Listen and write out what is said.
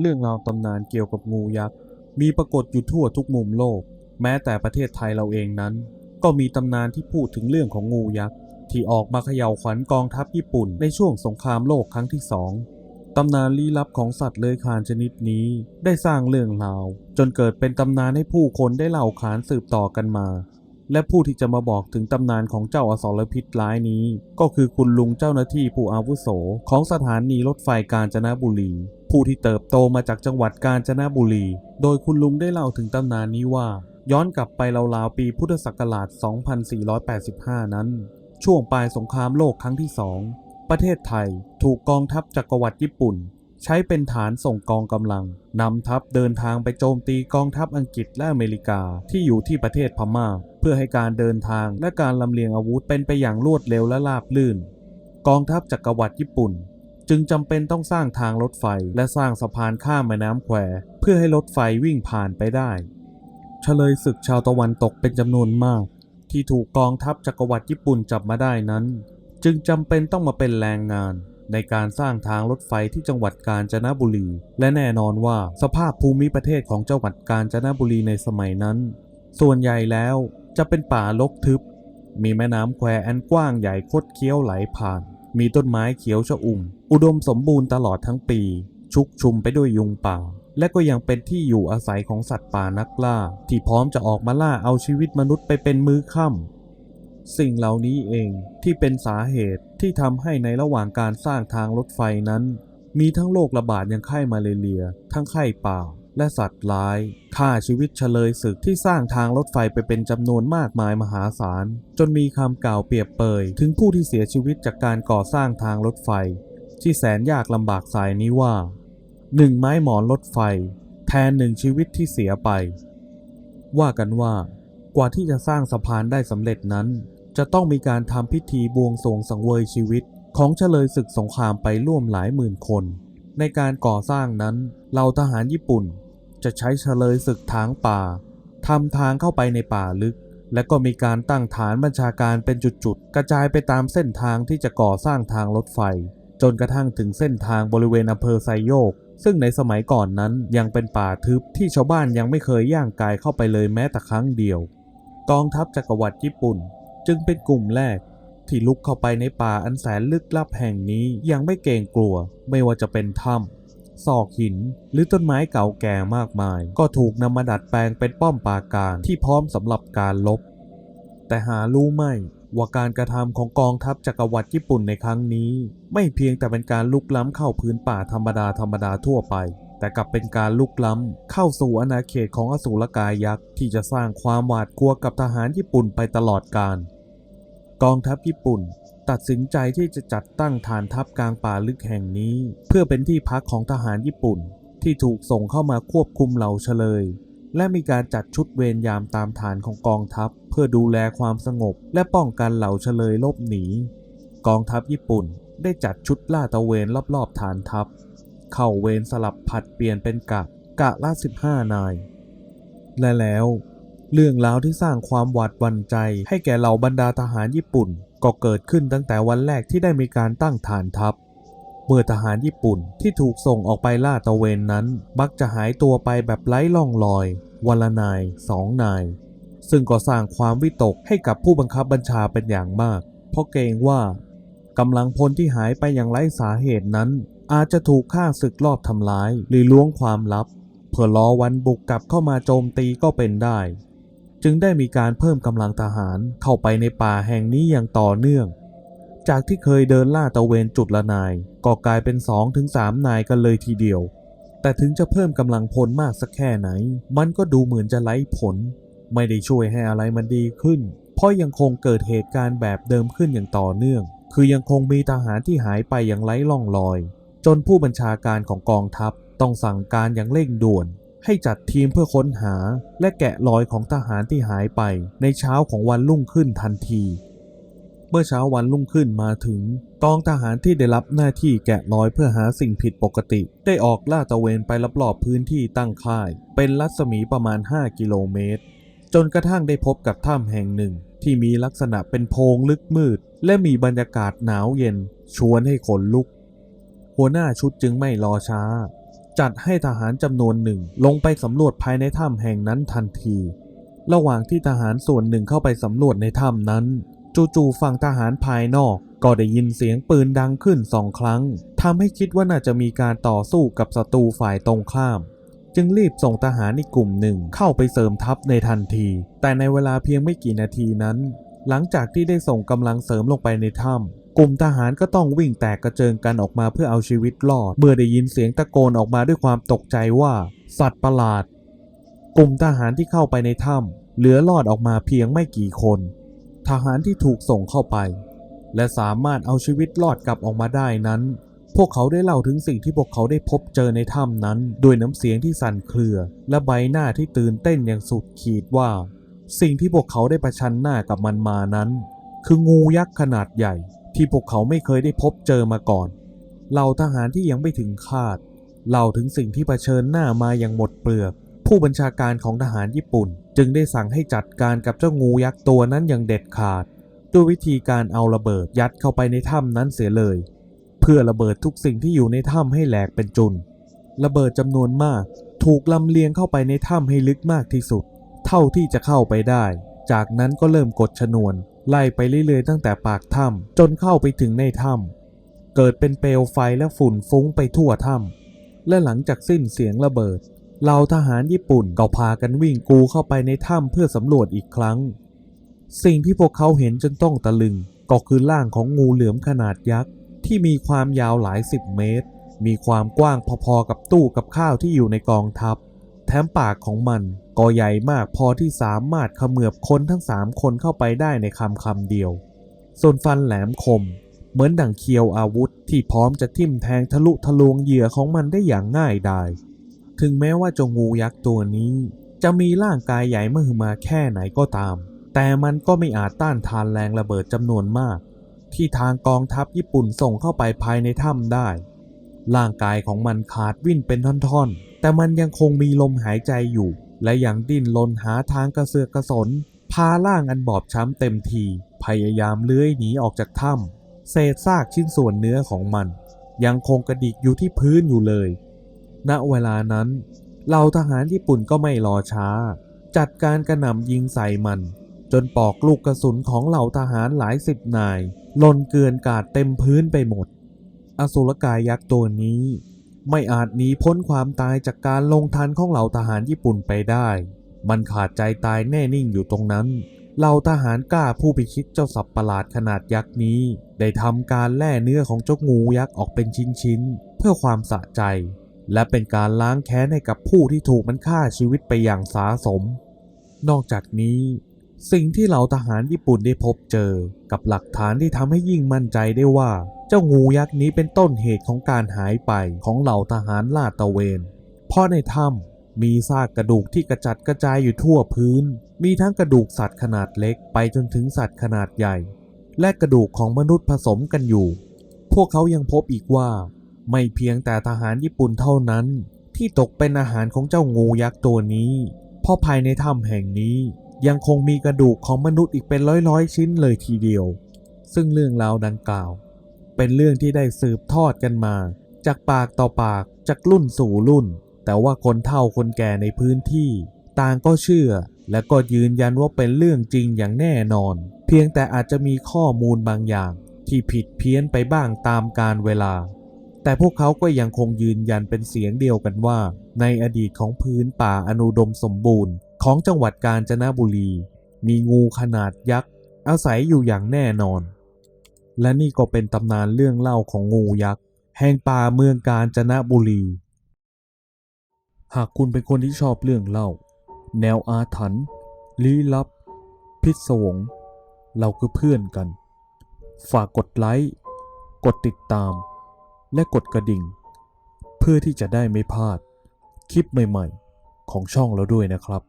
เรื่องราวตำนานเกี่ยวกับงูยักษ์มีปรากฏอยู่ทั่วทุกมุมโลก แม้แต่ประเทศไทยเราเองนั้น ก็มีตำนานที่พูดถึงเรื่องของงูยักษ์ที่ออกมาเขย่าขวัญกองทัพญี่ปุ่นในช่วงสงครามโลกครั้งที่สองตำนานลี้ลับของสัตว์เลื้อยคลานชนิดนี้ได้สร้างเรื่องราว จนเกิดเป็นตำนานให้ผู้คนได้เล่าขานสืบต่อกันมา และผู้ที่จะมาบอกถึงตำนานของเจ้าอสรพิษร้ายนี้ ก็คือคุณลุงเจ้าหน้าที่ผู้อาวุโส ของสถานีรถไฟกาญจนบุรี ผู้ที่เติบโตมาจากจังหวัดกาญจนบุรี โดยคุณลุงได้เล่าถึงตำนานนี้ว่า ย้อนกลับไปราวๆปีพุทธศักราช 2485 นั้น ช่วงปลายสงครามโลกครั้งที่สองประเทศไทยถูกกองทัพจักรวรรดิญี่ปุ่น ใช้เป็นฐานส่งกองกำลังนำทัพเดินทางไปโจมตีกองทัพอังกฤษและอเมริกาที่อยู่ที่ประเทศพม่า เพื่อให้การเดินทางและการลำเลียงอาวุธเป็นไปอย่างรวดเร็วและราบลื่น กองทัพจักรวรรดิญี่ปุ่น จึงจำเป็นต้องสร้างทางรถไฟและสร้างสะพานข้ามแม่น้ำแควเพื่อให้รถไฟวิ่งผ่านไปได้เฉลยศึกชาวตะวันตกเป็นจำนวนมาก ที่ถูกกองทัพจักรวรรดิญี่ปุ่นจับมาได้นั้น จึงจำเป็นต้องมาเป็นแรงงาน ในการสร้างทางรถไฟที่จังหวัดกาญจนบุรี และแน่นอนว่าสภาพภูมิประเทศของจังหวัดกาญจนบุรีในสมัยนั้น ส่วนใหญ่แล้วจะเป็นป่ารกทึบ มีแม่น้ำแควอันกว้างใหญ่คดเคี้ยวไหลผ่าน มีต้นไม้เขียวชอุ่ม อุดมสมบูรณ์ตลอดทั้งปี ชุกชุมไปด้วยยุงป่า และก็ยังเป็นที่อยู่อาศัยของสัตว์ป่านักล่า ที่พร้อมจะออกมาล่าเอาชีวิตมนุษย์ไปเป็นมือค่ำสิ่งเหล่านี้เองที่เป็นสาเหตุที่ทำให้ในระหว่างการสร้างทางรถไฟนั้น มีทั้งโรคระบาดอย่างไข้มาเลเรีย ทั้งไข้ป่า และสัตว์ร้ายฆ่าชีวิตเฉลยศึกที่สร้างทางรถไฟไปเป็นจำนวนมากมายมหาศาล จนมีคำกล่าวเปรียบเปย ถึงผู้ที่เสียชีวิตจากการก่อสร้างทางรถไฟ ที่แสนยากลำบากสายนี้ว่าหนึ่งไม้หมอนรถไฟ แทนหนึ่งชีวิตที่เสียไป ว่ากันว่ากว่าที่จะสร้างสะพานได้สำเร็จนั้น จะต้องมีการทำพิธีบวงสรวงสังเวยชีวิต ของเฉลยศึกสงครามไปร่วมหลายหมื่นคน ในการก่อสร้างนั้นเหล่าทหารญี่ปุ่น จะใช้เฉลยศึกทางป่าทำทางเข้าไปในป่าลึก และก็มีการตั้งฐานบัญชาการเป็นจุดๆ กระจายไปตามเส้นทางที่จะก่อสร้างทางรถไฟ จนกระทั่งถึงเส้นทางบริเวณอำเภอไซโยก ซึ่งในสมัยก่อนนั้นยังเป็นป่าทึบที่ชาวบ้านยังไม่เคยย่างกายเข้าไปเลยแม้แต่ครั้งเดียว กองทัพจักรวรรดิญี่ปุ่น จึงเป็นกลุ่มแรกที่ลุกเข้าไปในป่าอันแสนลึกลับแห่งนี้ย่างไม่เกรงกลัว ไม่ว่าจะเป็นถ้ำ ซอกหิน หรือต้นไม้เก่าแก่มากมาย ก็ถูกนำมาดัดแปลงเป็นป้อมปราการที่พร้อมสำหรับการลบ แต่หารู้ไหมว่าการกระทำของกองทัพจักรวรรดิญี่ปุ่นในครั้งนี้ ไม่เพียงแต่เป็นการลุกล้ำเข้าพื้นป่าธรรมดาธรรมดาทั่วไป แต่กลับเป็นการลุกล้ำเข้าสู่อาณาเขตของอสูรกายยักษ์ที่จะสร้างความหวาดกลัวกับทหารญี่ปุ่นไปตลอดกาลกองทัพญี่ปุ่น ตัดสินใจที่จะจัดตั้งฐานทัพกลางป่าลึกแห่งนี้ เพื่อเป็นที่พักของทหารญี่ปุ่น ที่ถูกส่งเข้ามาควบคุมเหล่าเฉลย และมีการจัดชุดเวรยามตามฐานของกองทัพ เพื่อดูแลความสงบ และป้องกันเหล่าเฉลยลบหนี กองทัพญี่ปุ่นได้จัดชุดลาดตะเวนรอบๆฐานทัพ เข้าเวรสลับผัดเปลี่ยนเป็นกะกะละ15 นาย และแล้ว เรื่องราวที่สร้างความหวาดหวั่นใจให้แก่เหล่าบรรดาทหารญี่ปุ่น ก็เกิดขึ้นตั้งแต่วันแรกที่ได้มีการตั้งฐานทัพ เมื่อทหารญี่ปุ่นที่ถูกส่งออกไปล่าตะเวนนั้นมักจะหายตัวไปแบบไร้ล่องรอย วันละนายสองนาย ซึ่งก็สร้างความวิตกให้กับผู้บังคับบัญชาเป็นอย่างมาก เพราะเกรงว่ากำลังพลที่หายไปอย่างไร้สาเหตุนั้น อาจจะถูกฆ่าศึกลอบทำร้าย หรือล้วงความลับ เพื่อรอวันบุกกลับเข้ามาโจมตีก็เป็นได้ จึงได้มีการเพิ่มกำลังทหารเข้าไปในป่าแห่งนี้อย่างต่อเนื่อง จากที่เคยเดินล่าตะเวนจุดละนาย ก็กลายเป็น2-3ถึงนายกันเลยทีเดียว แต่ถึงจะเพิ่มกำลังพลมากสักแค่ไหน มันก็ดูเหมือนจะไร้ผล ไม่ได้ช่วยให้อะไรมันดีขึ้น เพราะยังคงเกิดเหตุการณ์แบบเดิมขึ้นอย่างต่อเนื่อง คือยังคงมีทหารที่หายไปอย่างไร้ล่องรอย จนผู้บัญชาการของกองทัพต้องสั่งการอย่างเร่งด่วน ให้จัดทีมเพื่อค้นหาและแกะรอยของทหารที่หายไปในเช้าของวันรุ่งขึ้นทันที เมื่อเช้าวันรุ่งขึ้นมาถึงกองทหารที่ได้รับหน้าที่แกะรอยเพื่อหาสิ่งผิดปกติ ได้ออกล่าตะเวนไปรอบๆพื้นที่ตั้งค่าย เป็นรัศมีประมาณ 5 กิโลเมตร จนกระทั่งได้พบกับถ้ำแห่งหนึ่ง ที่มีลักษณะเป็นโพรงลึกมืด และมีบรรยากาศหนาวเย็น ชวนให้ขนลุก หัวหน้าชุดจึงไม่รอช้า จัดให้ทหารจำนวนหนึ่งลงไปสำรวจภายในถ้ำแห่งนั้นทันที ระหว่างที่ทหารส่วนหนึ่งเข้าไปสำรวจในถ้ำนั้น จู่ๆฝั่งทหารภายนอกก็ได้ยินเสียงปืนดังขึ้นสองครั้งทำให้คิดว่าน่าจะมีการต่อสู้กับศัตรูฝ่ายตรงข้าม จึงรีบส่งทหารอีกกลุ่มหนึ่งเข้าไปเสริมทัพในทันที แต่ในเวลาเพียงไม่กี่นาทีนั้น หลังจากที่ได้ส่งกำลังเสริมลงไปในถ้ำ กลุ่มทหารก็ต้องวิ่งแตกกระเจิงกันออกมาเพื่อเอาชีวิตรอด เมื่อได้ยินเสียงตะโกนออกมาด้วยความตกใจว่า สัตว์ประหลาด กลุ่มทหารที่เข้าไปในถ้ำเหลือรอดออกมาเพียงไม่กี่คน ทหารที่ถูกส่งเข้าไป และสามารถเอาชีวิตรอดกลับออกมาได้นั้น พวกเขาได้เล่าถึงสิ่งที่พวกเขาได้พบเจอในถ้ำนั้น ด้วยน้ำเสียงที่สั่นเครือ และใบหน้าที่ตื่นเต้นอย่างสุดขีดว่า สิ่งที่พวกเขาได้ประชันหน้ากับมันมานั้น คืองูยักษ์ขนาดใหญ่ ที่พวกเขาไม่เคยได้พบเจอมาก่อน เหล่าทหารที่ยังไม่ถึงคาดเล่าถึงสิ่งที่เผชิญหน้ามาอย่างหมดเปลือก ผู้บัญชาการของทหารญี่ปุ่น จึงได้สั่งให้จัดการกับเจ้างูยักษ์ตัวนั้นอย่างเด็ดขาด ด้วยวิธีการเอาระเบิดยัดเข้าไปในถ้ำนั้นเสียเลย เพื่อระเบิดทุกสิ่งที่อยู่ในถ้ำให้แหลกเป็นจุน ระเบิดจำนวนมากถูกลำเลียงเข้าไปในถ้ำให้ลึกมากที่สุด เท่าที่จะเข้าไปได้ จากนั้นก็เริ่มกดชนวน ไล่ไปเรื่อยๆตั้งแต่ปากถ้ำจนเข้าไปถึงในถ้ำเกิดเป็นเปลวไฟและฝุ่นฟุ้งไปทั่วถ้ำและหลังจากสิ้นเสียงระเบิดเหล่าทหารญี่ปุ่นก็พากันวิ่งกูเข้าไปในถ้ำเพื่อสำรวจอีกครั้ง สิ่งที่พวกเขาเห็นจนต้องตะลึง ก็คือร่างของงูเหลือมขนาดยักษ์ที่มีความยาวหลายสิบเมตร มีความกว้างพอๆกับตู้กับข้าวที่อยู่ในกองทัพ แถมปากของมัน ก็ใหญ่มากพอที่สามารถเขมือบคนทั้งสามคนเข้าไปได้ในคำคำเดียว ส่วนฟันแหลมคม เหมือนดั่งเคียวอาวุธที่พร้อมจะทิ่มแทงทะลุทะลวงเหยื่อของมันได้อย่างง่ายดาย ถึงแม้ว่าจงูยักษ์ตัวนี้ จะมีร่างกายใหญ่มหึมาแค่ไหนก็ตาม แต่มันก็ไม่อาจต้านทานแรงระเบิดจำนวนมาก ที่ทางกองทัพญี่ปุ่นส่งเข้าไปภายในถ้ำได้ ร่างกายของมันขาดวิ่นเป็นท่อนๆ แต่มันยังคงมีลมหายใจอยู่ และยังดิ้นรนหาทางกระเสือกกระสน พาร่างอันบอบช้ำเต็มที พยายามเลื้อยหนีออกจากถ้ำเศษซากชิ้นส่วนเนื้อของมัน ยังคงกระดิกอยู่ที่พื้นอยู่เลย ณเวลานั้นเหล่าทหารญี่ปุ่นก็ไม่รอช้า จัดการกระหน่ำยิงใส่มัน จนปอกลูกกระสุนของเหล่าทหารหลายสิบนายหล่นเกลื่อนกาดเต็มพื้นไปหมด อสุรกายยักษ์ตัวนี้ ไม่อาจหนีพ้นความตายจากการลงทันของเหล่าทหารญี่ปุ่นไปได้ มันขาดใจตายแน่นิ่งอยู่ตรงนั้น เหล่าทหารกล้าผู้พิชิตเจ้าสับประหลาดขนาดยักษ์นี้ ได้ทำการแล่เนื้อของเจ้างูยักษ์ออกเป็นชิ้นๆ เพื่อความสะใจ และเป็นการล้างแค้นให้กับผู้ที่ถูกมันฆ่าชีวิตไปอย่างสาสม นอกจากนี้สิ่งที่เหล่าทหารญี่ปุ่นได้พบเจอ กับหลักฐานที่ทำให้ยิ่งมั่นใจได้ว่า เจ้างูยักษ์นี้เป็นต้นเหตุของการหายไปของเหล่าทหารลาดตระเวน เพราะในถ้ำมีซากกระดูกที่กระจัดกระจายอยู่ทั่วพื้น มีทั้งกระดูกสัตว์ขนาดเล็กไปจนถึงสัตว์ขนาดใหญ่ และกระดูกของมนุษย์ผสมกันอยู่ พวกเขายังพบอีกว่า ไม่เพียงแต่ทหารญี่ปุ่นเท่านั้น ที่ตกเป็นอาหารของเจ้างูยักษ์ตัวนี้เพราะภายในถ้ำแห่งนี้ยังคงมีกระดูกของมนุษย์อีกเป็นร้อยๆ ชิ้นเลยทีเดียว ซึ่งเรื่องราวดังกล่าว เป็นเรื่องที่ได้สืบทอดกันมา จากปากต่อปากจากรุ่นสู่รุ่น แต่ว่าคนเฒ่าคนแก่ในพื้นที่ ต่างก็เชื่อ และก็ยืนยันว่าเป็นเรื่องจริงอย่างแน่นอน เพียงแต่อาจจะมีข้อมูลบางอย่าง ที่ผิดเพี้ยนไปบ้างตามกาลเวลา แต่พวกเขาก็ยังคงยืนยันเป็นเสียงเดียวกันว่า ในอดีตของพื้นป่าอนุดมสมบูรณ์ ของจังหวัดกาญจนบุรี มีงูขนาดยักษ์อาศัยอยู่อย่างแน่นอน และนี่ก็เป็นตำนานเรื่องเล่าของงูยักษ์ แห่งป่าเมืองกาญจนบุรี หากคุณเป็นคนที่ชอบเรื่องเล่า แนวอาถรรพ์ลี้ลับ พิศวง เราคือเพื่อนกัน ฝากกดไลค์ กดติดตาม และกดกระดิ่ง เพื่อที่จะได้ไม่พลาด คลิปใหม่ๆ ของช่องเราด้วยนะครับ